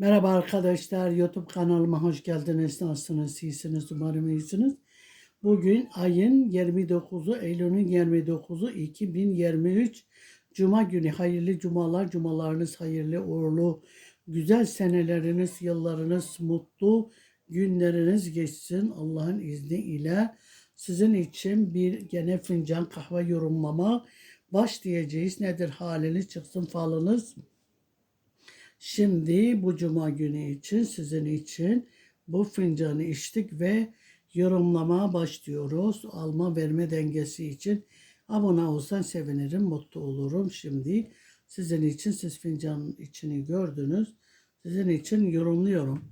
Merhaba arkadaşlar, YouTube kanalıma hoş geldiniz. Nasılsınız? İyisiniz? Umarım iyisiniz. Bugün ayın 29'u, Eylül'ün 29'u 2023 Cuma günü. Hayırlı cumalar, cumalarınız hayırlı, uğurlu, güzel seneleriniz, yıllarınız, mutlu günleriniz geçsin Allah'ın izniyle. Sizin için bir gene fincan kahve yorumlama başlayacağız. Nedir haliniz, çıksın falınız. Şimdi bu cuma günü için sizin için bu fincanı içtik ve yorumlamaya başlıyoruz. Alma verme dengesi için abone olsan sevinirim, mutlu olurum. Şimdi sizin için siz fincanın içini gördünüz. Sizin için yorumluyorum.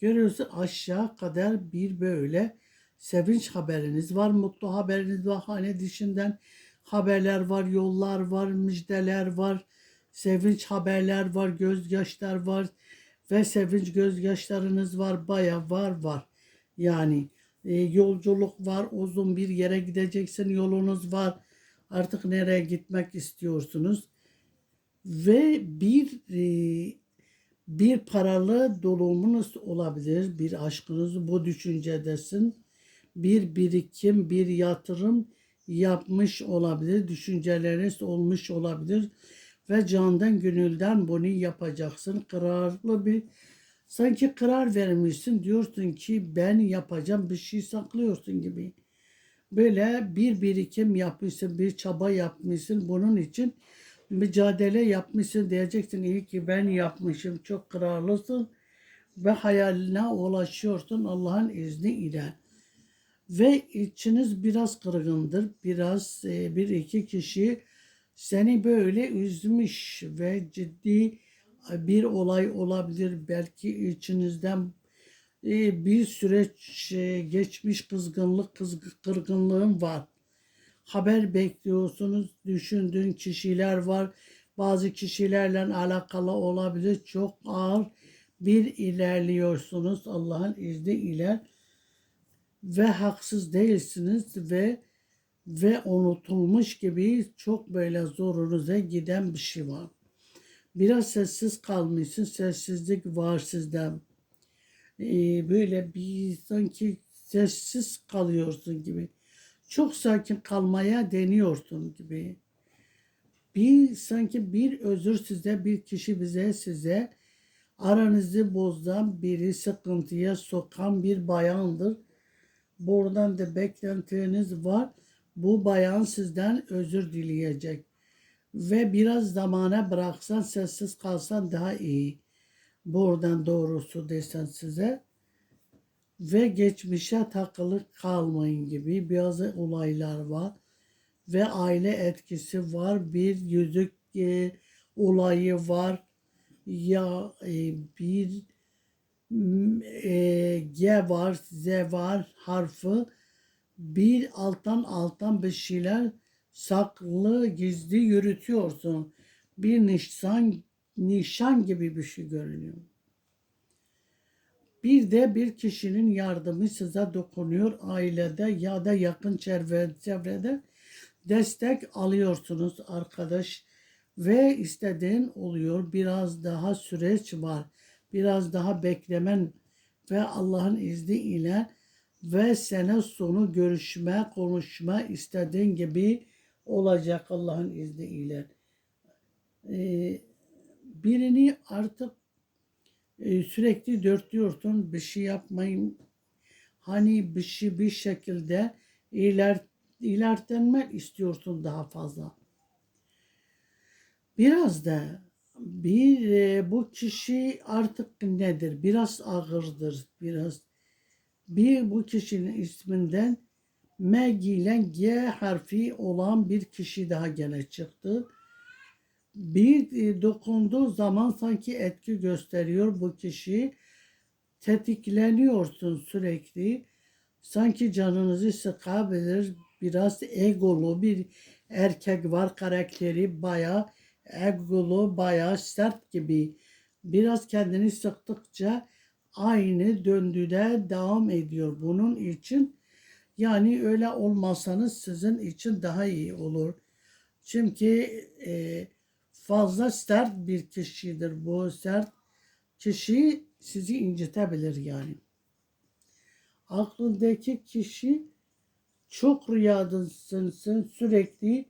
Görüyorsunuz aşağı kadar bir böyle sevinç haberiniz var, mutlu haberiniz var. Hane dışından haberler var, yollar var, müjdeler var sevinç haberler var, gözyaşlar var ve sevinç gözyaşlarınız var, baya var var. Yani e, yolculuk var, uzun bir yere gideceksin, yolunuz var. Artık nereye gitmek istiyorsunuz? Ve bir e, bir paralı dolumunuz olabilir, bir aşkınız bu düşüncedesin. Bir birikim, bir yatırım yapmış olabilir, düşünceleriniz olmuş olabilir ve candan gönülden bunu yapacaksın. Kararlı bir sanki karar vermişsin diyorsun ki ben yapacağım bir şey saklıyorsun gibi. Böyle bir birikim yapmışsın, bir çaba yapmışsın. Bunun için mücadele yapmışsın diyeceksin. İyi ki ben yapmışım. Çok kararlısın ve hayaline ulaşıyorsun Allah'ın izniyle. Ve içiniz biraz kırgındır. Biraz e, bir iki kişi seni böyle üzmüş ve ciddi bir olay olabilir. Belki içinizden e, bir süreç e, geçmiş kızgınlık, kırgınlığın var. Haber bekliyorsunuz, düşündüğün kişiler var. Bazı kişilerle alakalı olabilir. Çok ağır bir ilerliyorsunuz Allah'ın izniyle ve haksız değilsiniz ve ve unutulmuş gibi çok böyle zorunuza giden bir şey var. Biraz sessiz kalmışsın, sessizlik var sizde. Ee, böyle bir sanki sessiz kalıyorsun gibi. Çok sakin kalmaya deniyorsun gibi. Bir sanki bir özür size, bir kişi bize size aranızı bozan biri sıkıntıya sokan bir bayandır. Buradan da beklentiniz var bu bayan sizden özür dileyecek. Ve biraz zamana bıraksan sessiz kalsan daha iyi. Buradan doğrusu desen size. Ve geçmişe takılı kalmayın gibi bazı olaylar var. Ve aile etkisi var. Bir yüzük e, olayı var. Ya e, bir e, G var, Z var harfi bir alttan alttan bir şeyler saklı gizli yürütüyorsun. Bir nişan nişan gibi bir şey görünüyor. Bir de bir kişinin yardımı size dokunuyor ailede ya da yakın çevre, çevrede destek alıyorsunuz arkadaş ve istediğin oluyor. Biraz daha süreç var. Biraz daha beklemen ve Allah'ın izniyle ve sene sonu görüşme, konuşma istediğin gibi olacak Allah'ın izniyle. Ee, birini artık e, sürekli dörtlüyorsun, bir şey yapmayın. Hani bir şey bir şekilde iler, ilerletmek istiyorsun daha fazla. Biraz da bir e, bu kişi artık nedir? Biraz ağırdır, biraz bir bu kişinin isminden Meg ile G harfi olan bir kişi daha gene çıktı. Bir e, dokunduğu zaman sanki etki gösteriyor bu kişi. Tetikleniyorsun sürekli. Sanki canınızı sıkabilir. Biraz egolu bir erkek var. Karakteri baya egolu, baya sert gibi. Biraz kendini sıktıkça aynı döndüde devam ediyor. Bunun için yani öyle olmasanız sizin için daha iyi olur. Çünkü e, fazla sert bir kişidir bu sert kişi sizi incitebilir yani. Aklındaki kişi çok rüyadasın sürekli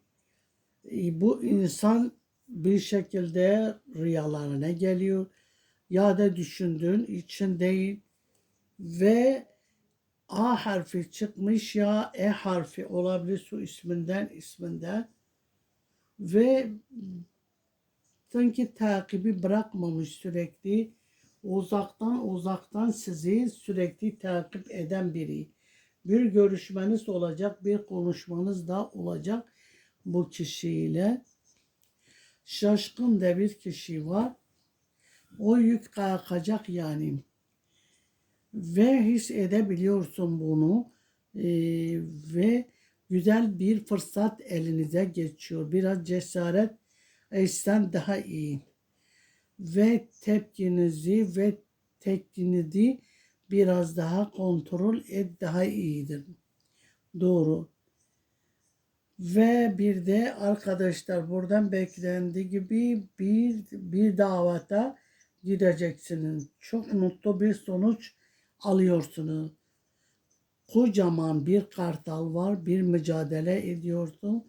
e, bu insan bir şekilde rüyalarına geliyor ya da düşündüğün için değil ve A harfi çıkmış ya E harfi olabilir su isminden isminden ve sanki takibi bırakmamış sürekli uzaktan uzaktan sizi sürekli takip eden biri. Bir görüşmeniz olacak, bir konuşmanız da olacak bu kişiyle. Şaşkın da bir kişi var. O yük kalkacak yani. Ve his edebiliyorsun bunu. Ee, ve güzel bir fırsat elinize geçiyor. Biraz cesaret eşten daha iyi. Ve tepkinizi ve tekniğinizi biraz daha kontrol et daha iyidir. Doğru. Ve bir de arkadaşlar buradan beklendiği gibi bir bir davata gideceksiniz. Çok mutlu bir sonuç alıyorsunuz. Kocaman bir kartal var. Bir mücadele ediyorsun.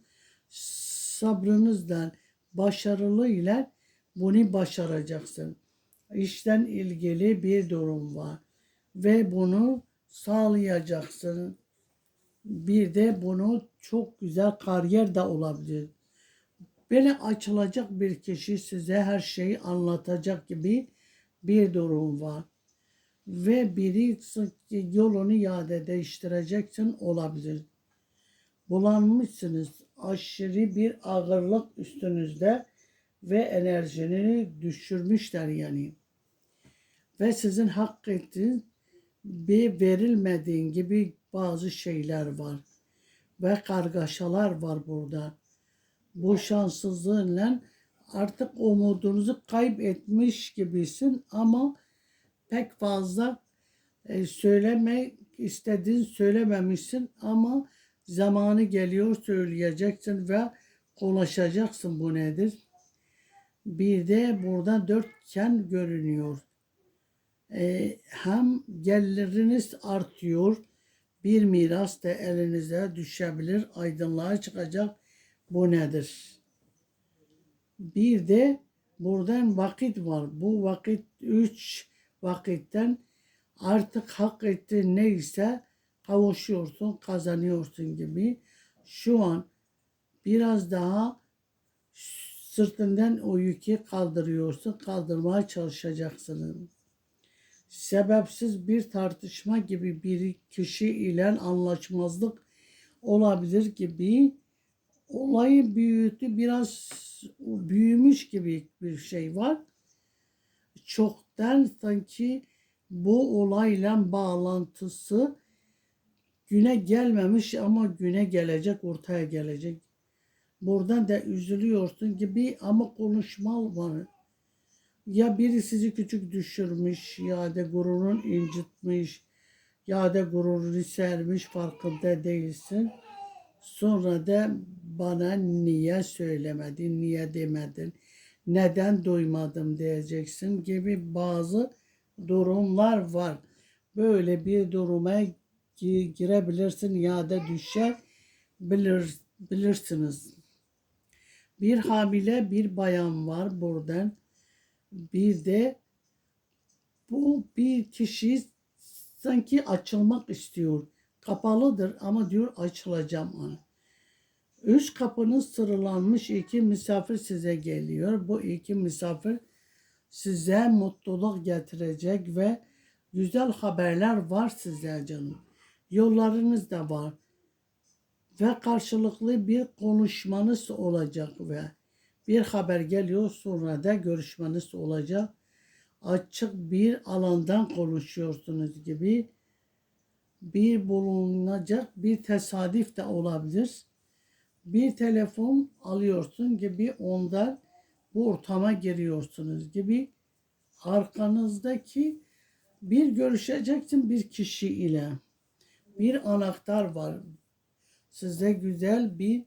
Sabrınızla başarılı ile bunu başaracaksın. İşten ilgili bir durum var ve bunu sağlayacaksın. Bir de bunu çok güzel kariyer de olabilir. Böyle açılacak bir kişi size her şeyi anlatacak gibi bir durum var. Ve biri yolunu yade değiştireceksin olabilir. Bulanmışsınız. Aşırı bir ağırlık üstünüzde ve enerjini düşürmüşler yani. Ve sizin hak ettiğiniz bir verilmediğin gibi bazı şeyler var. Ve kargaşalar var burada. Bu şanssızlığınla artık umudunuzu kaybetmiş gibisin ama pek fazla e, söyleme istediğin söylememişsin ama zamanı geliyor söyleyeceksin ve konuşacaksın bu nedir? Bir de burada dörtgen görünüyor. Ee, hem geliriniz artıyor, bir miras da elinize düşebilir, aydınlığa çıkacak. Bu nedir? Bir de buradan vakit var. Bu vakit üç vakitten artık hak ettiğin neyse kavuşuyorsun, kazanıyorsun gibi. Şu an biraz daha sırtından o yükü kaldırıyorsun, kaldırmaya çalışacaksın. Sebepsiz bir tartışma gibi bir kişi ile anlaşmazlık olabilir gibi olayı büyütü biraz büyümüş gibi bir şey var. Çoktan sanki bu olayla bağlantısı güne gelmemiş ama güne gelecek, ortaya gelecek. Buradan da üzülüyorsun gibi ama konuşma var. Ya biri sizi küçük düşürmüş ya da gururun incitmiş ya da gururunu sermiş farkında değilsin. Sonra da bana niye söylemedin, niye demedin, neden duymadım diyeceksin gibi bazı durumlar var. Böyle bir duruma girebilirsin ya da düşebilir, bilirsiniz. Bir hamile bir bayan var buradan. Bir de bu bir kişi sanki açılmak istiyor. Kapalıdır ama diyor açılacağım. Üst kapınız sıralanmış iki misafir size geliyor. Bu iki misafir size mutluluk getirecek ve güzel haberler var size canım. Yollarınız da var ve karşılıklı bir konuşmanız olacak ve bir haber geliyor sonra da görüşmeniz olacak. Açık bir alandan konuşuyorsunuz gibi bir bulunacak bir tesadüf de olabilir. Bir telefon alıyorsun gibi ondan bu ortama giriyorsunuz gibi arkanızdaki bir görüşeceksin bir kişi ile. Bir anahtar var size güzel bir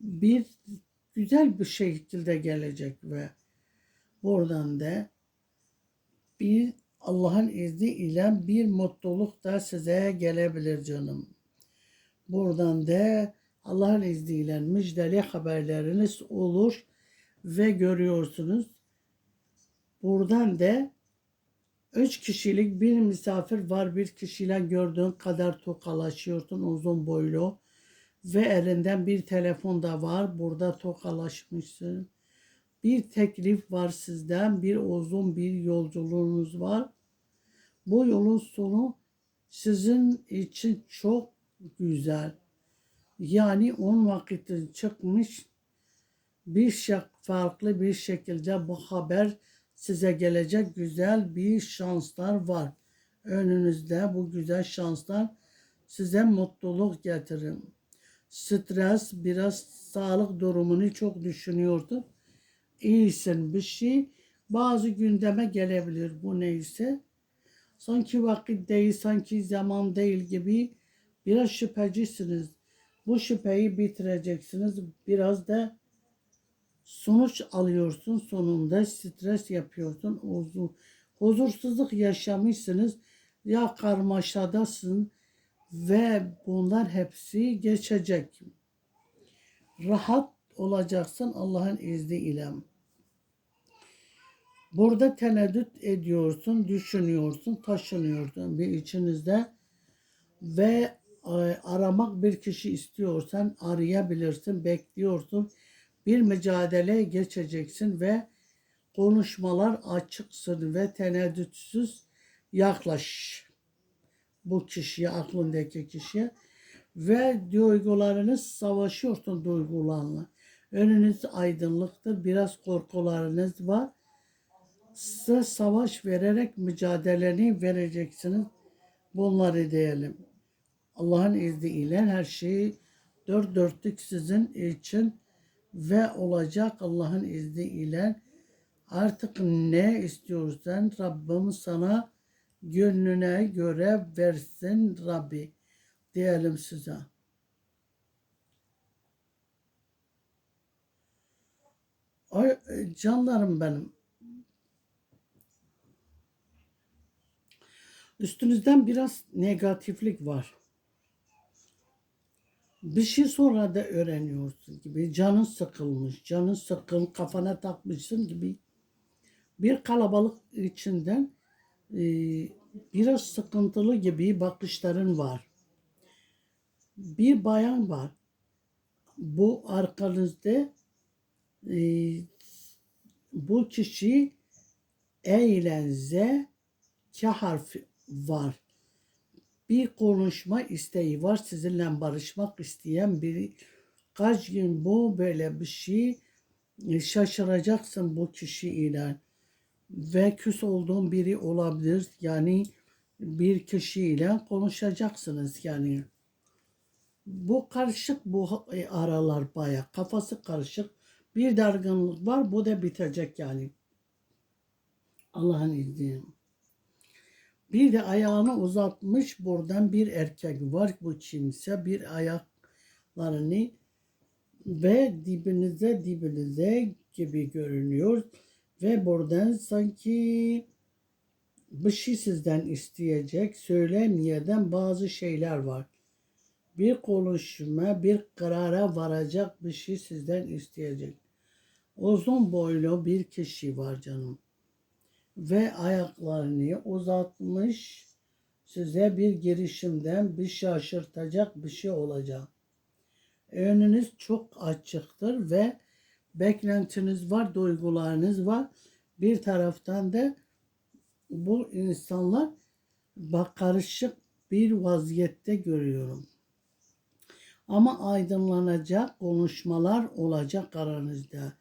bir güzel bir şekilde gelecek ve buradan da bir Allah'ın izniyle bir mutluluk da size gelebilir canım. Buradan da Allah'ın izniyle müjdeli haberleriniz olur ve görüyorsunuz. Buradan da üç kişilik bir misafir var. Bir kişiyle gördüğün kadar tokalaşıyorsun uzun boylu. Ve elinden bir telefon da var. Burada tokalaşmışsın. Bir teklif var sizden. Bir uzun bir yolculuğunuz var. Bu yolun sonu sizin için çok güzel. Yani on vakitin çıkmış bir şey farklı bir şekilde bu haber size gelecek güzel bir şanslar var. Önünüzde bu güzel şanslar size mutluluk getirir. Stres, biraz sağlık durumunu çok düşünüyordun. İyisin bir şey. Bazı gündeme gelebilir bu neyse. Sanki vakit değil, sanki zaman değil gibi biraz şüphecisiniz. Bu şüpheyi bitireceksiniz. Biraz da sonuç alıyorsun sonunda stres yapıyorsun huzur, huzursuzluk yaşamışsınız ya karmaşadasın ve bunlar hepsi geçecek rahat olacaksın Allah'ın izniyle burada teneddüt ediyorsun düşünüyorsun taşınıyorsun bir içinizde ve e, aramak bir kişi istiyorsan arayabilirsin bekliyorsun bir mücadele geçeceksin ve konuşmalar açıksın ve teneddütsüz yaklaş bu kişiye, aklındaki kişiye ve duygularınız savaşıyorsun duygularla. Önünüz aydınlıktır, biraz korkularınız var. Size savaş vererek mücadeleni vereceksiniz. Bunları diyelim. Allah'ın izniyle her şeyi dört dörtlük sizin için ve olacak Allah'ın izniyle artık ne istiyorsan Rabbim sana gönlüne göre versin Rabbi diyelim size. Ay, canlarım benim. Üstünüzden biraz negatiflik var bir şey sonra da öğreniyorsun gibi. Canın sıkılmış, canın sıkın, kafana takmışsın gibi. Bir kalabalık içinden e, biraz sıkıntılı gibi bakışların var. Bir bayan var. Bu arkanızda e, bu kişi E ile Z K harfi var. Bir konuşma isteği var sizinle barışmak isteyen biri kaç gün bu böyle bir şey e, şaşıracaksın bu kişiyle. Ve küs olduğun biri olabilir. Yani bir kişiyle konuşacaksınız yani. Bu karışık bu e, aralar baya kafası karışık. Bir dargınlık var bu da bitecek yani. Allah'ın izniyle. Bir de ayağını uzatmış buradan bir erkek var bu kimse bir ayaklarını ve dibinize dibinize gibi görünüyor ve buradan sanki bir şey sizden isteyecek söylemeyeden bazı şeyler var. Bir konuşma, bir karara varacak bir şey sizden isteyecek. Uzun boylu bir kişi var canım ve ayaklarını uzatmış size bir girişimden bir şaşırtacak bir şey olacak. Önünüz çok açıktır ve beklentiniz var, duygularınız var. Bir taraftan da bu insanlar bak karışık bir vaziyette görüyorum. Ama aydınlanacak konuşmalar olacak aranızda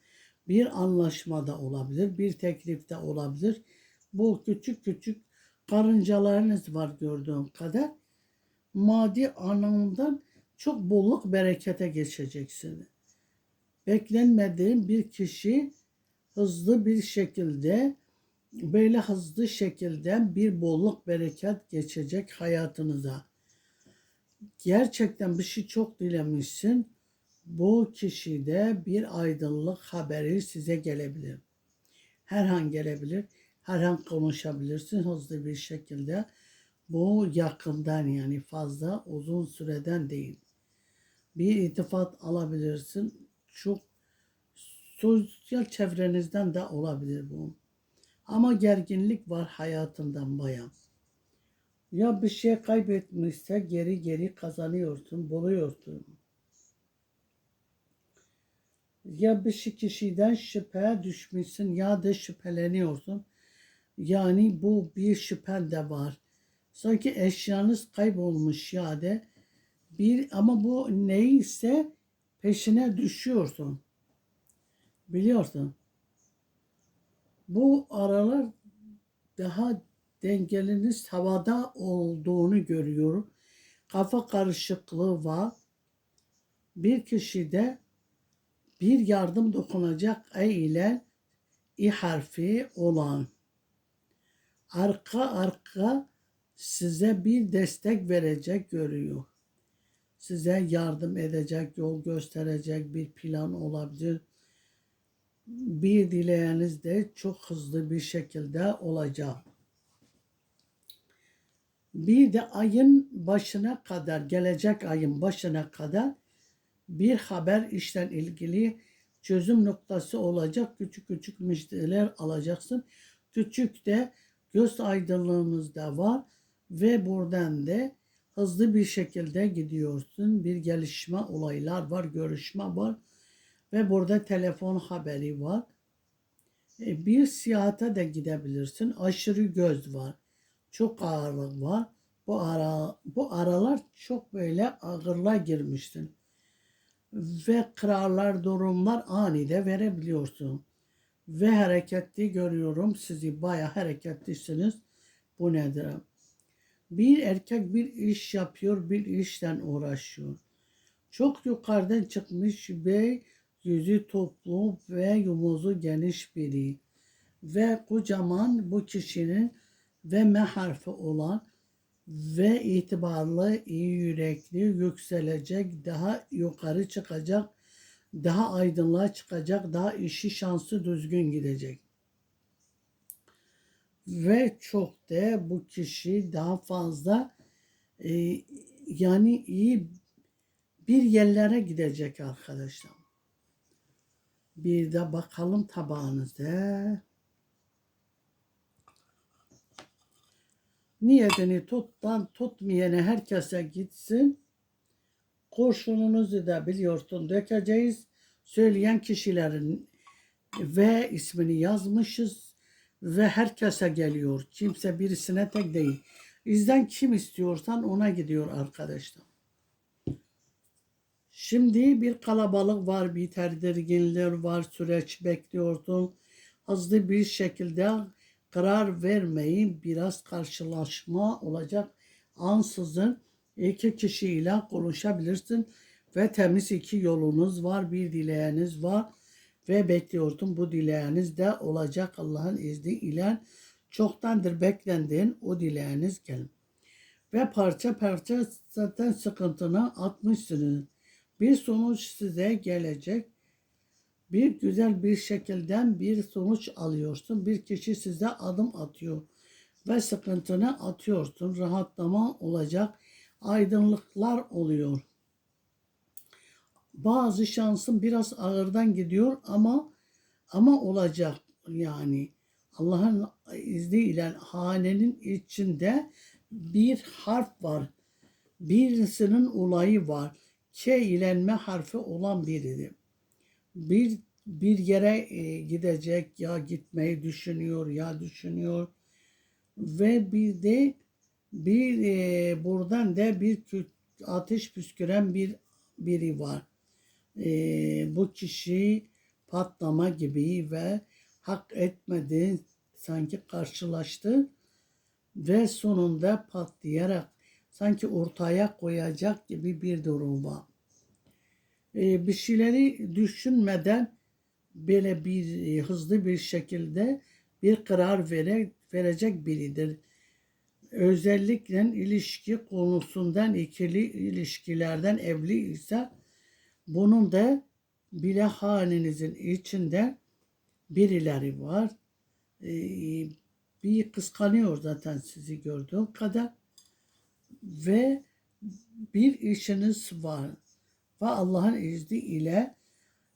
bir anlaşmada olabilir, bir teklifte olabilir. Bu küçük küçük karıncalarınız var gördüğüm kadar. Maddi anlamda çok bolluk berekete geçeceksiniz. Beklenmediğin bir kişi hızlı bir şekilde böyle hızlı şekilde bir bolluk bereket geçecek hayatınıza. Gerçekten bir şey çok dilemişsin bu kişide bir aydınlık haberi size gelebilir. Her an gelebilir. her an konuşabilirsin hızlı bir şekilde. Bu yakından yani fazla uzun süreden değil. Bir itifat alabilirsin. Çok sosyal çevrenizden de olabilir bu. Ama gerginlik var hayatından bayan. Ya bir şey kaybetmişse geri geri kazanıyorsun, buluyorsun. Ya bir şey kişiden şüpheye düşmüşsün ya da şüpheleniyorsun. Yani bu bir şüphen de var. Sanki eşyanız kaybolmuş ya da bir ama bu neyse peşine düşüyorsun. Biliyorsun. Bu aralar daha dengeliniz havada olduğunu görüyorum. Kafa karışıklığı var. Bir kişide bir yardım dokunacak e ile i harfi olan arka arka size bir destek verecek görüyor. Size yardım edecek, yol gösterecek bir plan olabilir. Bir dileğiniz de çok hızlı bir şekilde olacak. Bir de ayın başına kadar, gelecek ayın başına kadar bir haber işten ilgili çözüm noktası olacak. Küçük küçük müjdeler alacaksın. Küçük de göz aydınlığımız da var ve buradan da hızlı bir şekilde gidiyorsun. Bir gelişme olaylar var, görüşme var ve burada telefon haberi var. E, Bir siyahate de gidebilirsin. Aşırı göz var. Çok ağırlık var. Bu ara bu aralar çok böyle ağırlığa girmişsin. Ve kararlar, durumlar anide verebiliyorsun. Ve hareketli görüyorum sizi bayağı hareketlisiniz. Bu nedir? Bir erkek bir iş yapıyor, bir işten uğraşıyor. Çok yukarıdan çıkmış ve yüzü toplu ve yumuzu geniş biri. Ve kocaman bu kişinin ve M harfi olan ve itibarlı, iyi yürekli, yükselecek, daha yukarı çıkacak, daha aydınlığa çıkacak, daha işi şansı düzgün gidecek. Ve çok da bu kişi daha fazla e, yani iyi bir yerlere gidecek arkadaşlar. Bir de bakalım tabağınıza. Niyetini tuttan tutmayana herkese gitsin. Kurşununuzu da biliyorsun dökeceğiz. Söyleyen kişilerin ve ismini yazmışız ve herkese geliyor. Kimse birisine tek değil. İzden kim istiyorsan ona gidiyor arkadaşlar. Şimdi bir kalabalık var, bir tedirginler var, süreç bekliyorsun. Hızlı bir şekilde karar vermeyin. Biraz karşılaşma olacak. Ansızın iki kişiyle konuşabilirsin ve temiz iki yolunuz var, bir dileğiniz var ve bekliyordum bu dileğiniz de olacak Allah'ın izniyle. Çoktandır beklendiğin o dileğiniz gelin. Ve parça parça zaten sıkıntını atmışsınız. Bir sonuç size gelecek. Bir güzel bir şekilden bir sonuç alıyorsun. Bir kişi size adım atıyor ve sıkıntını atıyorsun. Rahatlama olacak. Aydınlıklar oluyor. Bazı şansın biraz ağırdan gidiyor ama ama olacak yani. Allah'ın izniyle hanenin içinde bir harf var. Birisinin olayı var. K ile M harfi olan biridir. Bir bir yere e, gidecek ya gitmeyi düşünüyor ya düşünüyor ve bir de bir e, buradan da bir ateş püsküren bir biri var. E, bu kişi patlama gibi ve hak etmedi sanki karşılaştı ve sonunda patlayarak sanki ortaya koyacak gibi bir durum var. E, bir şeyleri düşünmeden böyle bir e, hızlı bir şekilde bir karar vere, verecek biridir. Özellikle ilişki konusundan ikili ilişkilerden evli ise bunun da bile halinizin içinde birileri var. Ee, bir kıskanıyor zaten sizi gördüğüm kadar ve bir işiniz var ve Allah'ın izniyle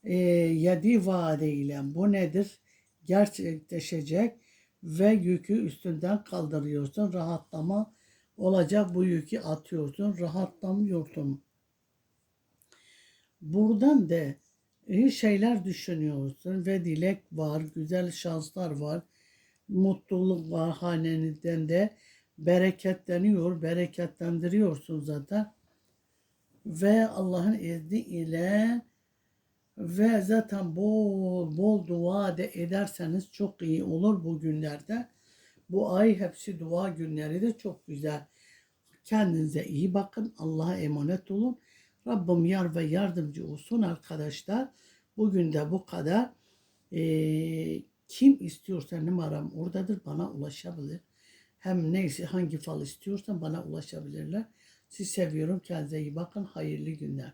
e, yedi vaade ile bu nedir? Gerçekleşecek ve yükü üstünden kaldırıyorsun. Rahatlama olacak bu yükü atıyorsun. Rahatlamıyorsun. Buradan da iyi şeyler düşünüyorsun ve dilek var, güzel şanslar var, mutluluk var hanenizden de bereketleniyor, bereketlendiriyorsun zaten. Ve Allah'ın izni ile ve zaten bol bol dua da ederseniz çok iyi olur bu günlerde. Bu ay hepsi dua günleri de çok güzel. Kendinize iyi bakın. Allah'a emanet olun. Rabbim yar ve yardımcı olsun arkadaşlar. Bugün de bu kadar. Ee, kim istiyorsa numaram oradadır. Bana ulaşabilir. Hem neyse hangi fal istiyorsan bana ulaşabilirler. Sizi seviyorum. Kendinize iyi bakın. Hayırlı günler.